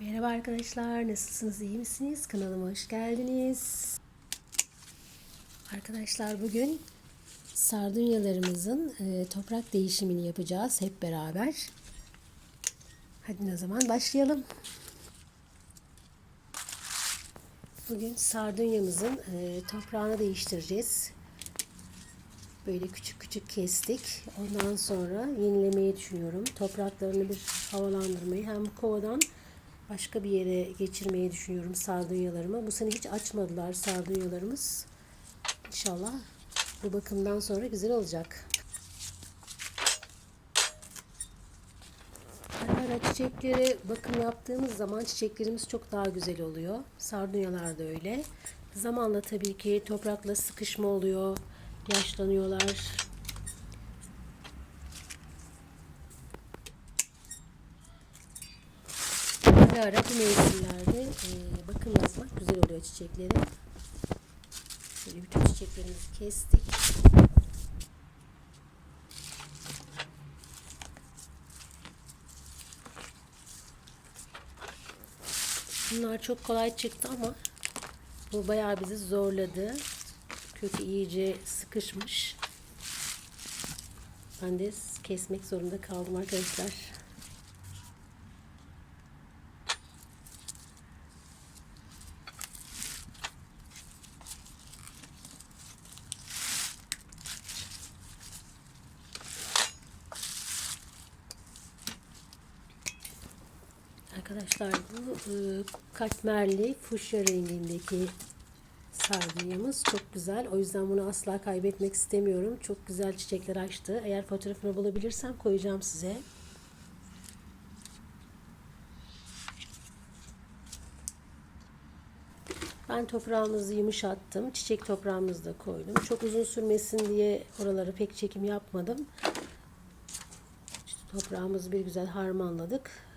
Merhaba arkadaşlar, nasılsınız, iyi misiniz? Kanalıma hoş geldiniz. Arkadaşlar bugün sardunyalarımızın e, toprak değişimini yapacağız hep beraber. Hadi o zaman başlayalım. Bugün sardunyamızın e, toprağını değiştireceğiz. Böyle küçük küçük kestik. Ondan sonra yenilemeyi düşünüyorum. Topraklarını bir havalandırmayı hem kovadan başka bir yere geçirmeyi düşünüyorum sardunyalarımı. Bu sene hiç açmadılar sardunyalarımız. İnşallah bu bakımdan sonra güzel olacak. Ara çiçeklere bakım yaptığımız zaman çiçeklerimiz çok daha güzel oluyor. Sardunyalar da öyle. Zamanla tabii ki toprakla sıkışma oluyor. Yaşlanıyorlar. Ara ara bu mevsimlerde e, bakım güzel oluyor çiçeklere. Şöyle bütün çiçeklerimizi kestik. Bunlar çok kolay çıktı ama bu bayağı bizi zorladı. Kökü iyice sıkışmış. Ben de kesmek zorunda kaldım arkadaşlar. Arkadaşlar bu e, katmerli fuşya rengindeki sardunyamız çok güzel. O yüzden bunu asla kaybetmek istemiyorum. Çok güzel çiçekler açtı. Eğer fotoğrafını bulabilirsem koyacağım size. Ben toprağımızı yumuşattım. Çiçek toprağımızı da koydum. Çok uzun sürmesin diye oralara pek çekim yapmadım. İşte toprağımızı bir güzel harmanladık.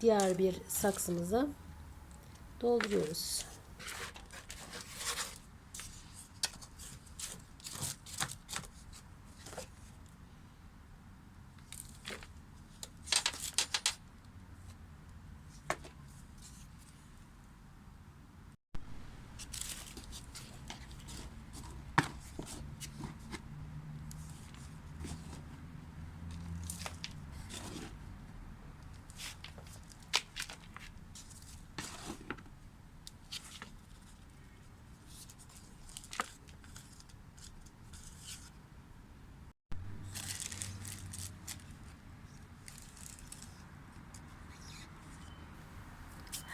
Diğer bir saksımıza dolduruyoruz.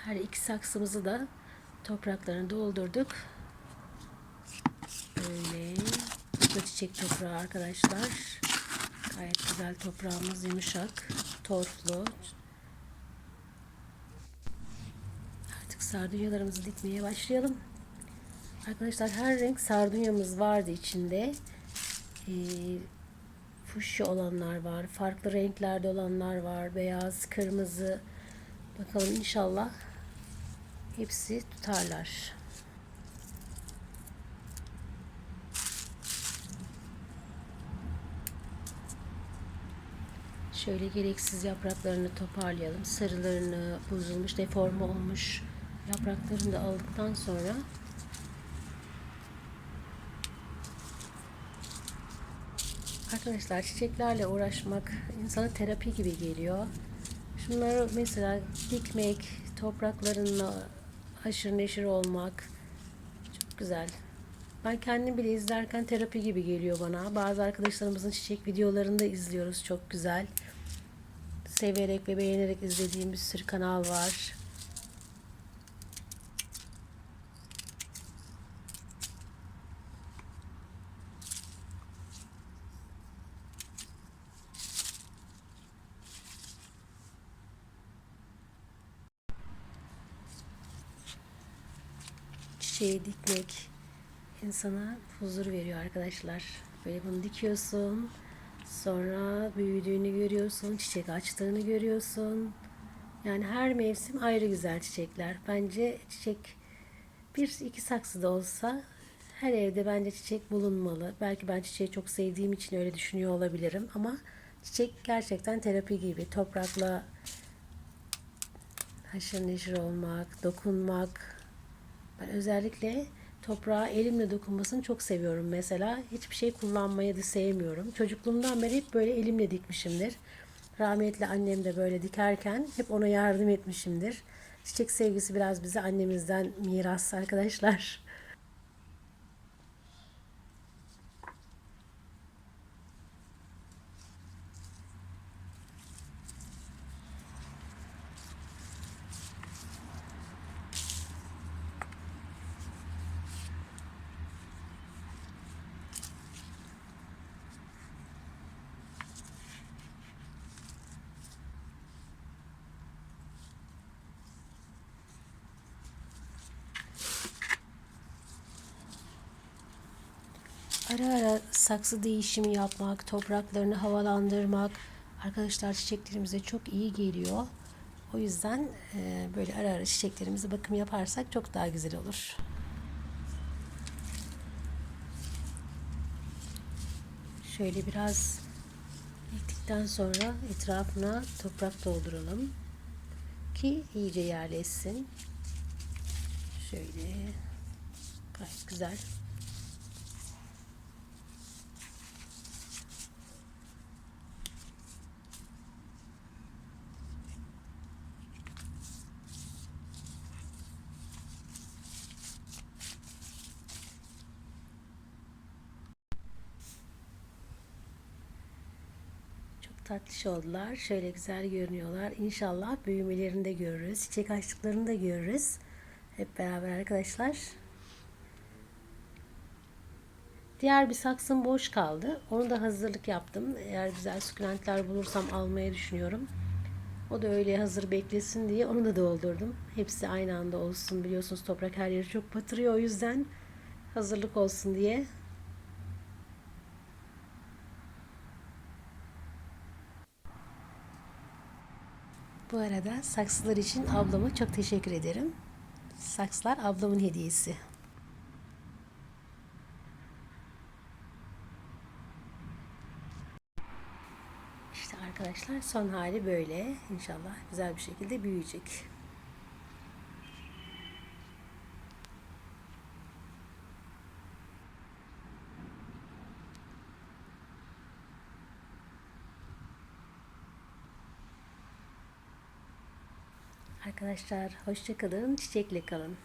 Her iki saksımızı da topraklarını doldurduk. Böyle. Bu çiçek toprağı arkadaşlar. Gayet güzel toprağımız yumuşak, torflu. Artık sardunyalarımızı dikmeye başlayalım. Arkadaşlar her renk sardunyamız vardı içinde. Ee, fuşya olanlar var, farklı renklerde olanlar var, beyaz, kırmızı. Bakalım inşallah hepsi tutarlar. Şöyle gereksiz yapraklarını toparlayalım. Sarılarını, bozulmuş, deforme olmuş yapraklarını da aldıktan sonra Arkadaşlar çiçeklerle uğraşmak insana terapi gibi geliyor. Şunları mesela dikmek, topraklarınla haşır neşir olmak çok güzel. Ben kendim bile izlerken terapi gibi geliyor bana. Bazı arkadaşlarımızın çiçek videolarını da izliyoruz. Çok güzel. Severek ve beğenerek izlediğim bir sürü kanal var. Çiçeği dikmek insana huzur veriyor arkadaşlar. Böyle bunu dikiyorsun. Sonra büyüdüğünü görüyorsun. Çiçek açtığını görüyorsun. Yani her mevsim ayrı güzel çiçekler. Bence çiçek bir iki saksıda olsa her evde bence çiçek bulunmalı. Belki ben çiçeği çok sevdiğim için öyle düşünüyor olabilirim ama çiçek gerçekten terapi gibi. Toprakla haşır neşir olmak, dokunmak. Ben özellikle toprağa elimle dokunmasını çok seviyorum mesela. Hiçbir şey kullanmayı da sevmiyorum. Çocukluğumdan beri hep böyle elimle dikmişimdir. Rahmetli annem de böyle dikerken hep ona yardım etmişimdir. Çiçek sevgisi biraz bize annemizden miras arkadaşlar. Ara ara saksı değişimi yapmak, topraklarını havalandırmak arkadaşlar çiçeklerimize çok iyi geliyor. O yüzden e, böyle ara ara çiçeklerimize bakım yaparsak çok daha güzel olur. Şöyle biraz ektikten sonra etrafına toprak dolduralım ki iyice yerleşsin. Şöyle gayet güzel. Tatlış oldular. Şöyle güzel görünüyorlar. İnşallah büyümelerini de görürüz. Çiçek açtıklarını da görürüz. Hep beraber arkadaşlar. Diğer bir saksım boş kaldı. Onu da hazırlık yaptım. Eğer güzel sukulentler bulursam almayı düşünüyorum. O da öyle hazır beklesin diye onu da doldurdum. Hepsi aynı anda olsun. Biliyorsunuz toprak her yeri çok batırıyor. O yüzden hazırlık olsun diye Bu arada saksılar için ablama çok teşekkür ederim. Saksılar ablamın hediyesi. İşte arkadaşlar son hali böyle. İnşallah güzel bir şekilde büyüyecek. Arkadaşlar hoşçakalın, çiçekle kalın.